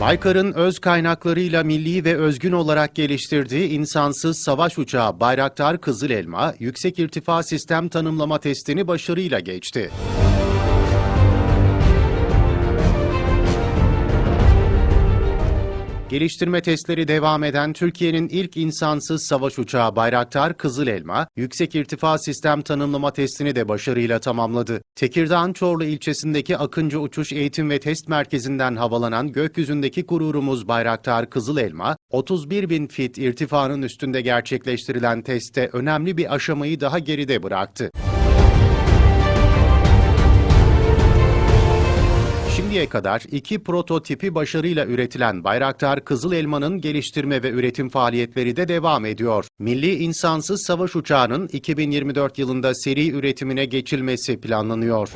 Baykar'ın öz kaynaklarıyla milli ve özgün olarak geliştirdiği insansız savaş uçağı Bayraktar Kızıl Elma, yüksek irtifa sistem tanımlama testini başarıyla geçti. Geliştirme testleri devam eden Türkiye'nin ilk insansız savaş uçağı Bayraktar Kızıl Elma, yüksek irtifa sistem tanımlama testini de başarıyla tamamladı. Tekirdağ'ın Çorlu ilçesindeki Akıncı Uçuş Eğitim ve Test Merkezi'nden havalanan gökyüzündeki gururumuz Bayraktar Kızıl Elma, 31 bin fit irtifanın üstünde gerçekleştirilen testte önemli bir aşamayı daha geride bıraktı. Şimdiye kadar iki prototipi başarıyla üretilen Bayraktar Kızıl Elma'nın geliştirme ve üretim faaliyetleri de devam ediyor. Milli insansız savaş uçağının 2024 yılında seri üretimine geçilmesi planlanıyor.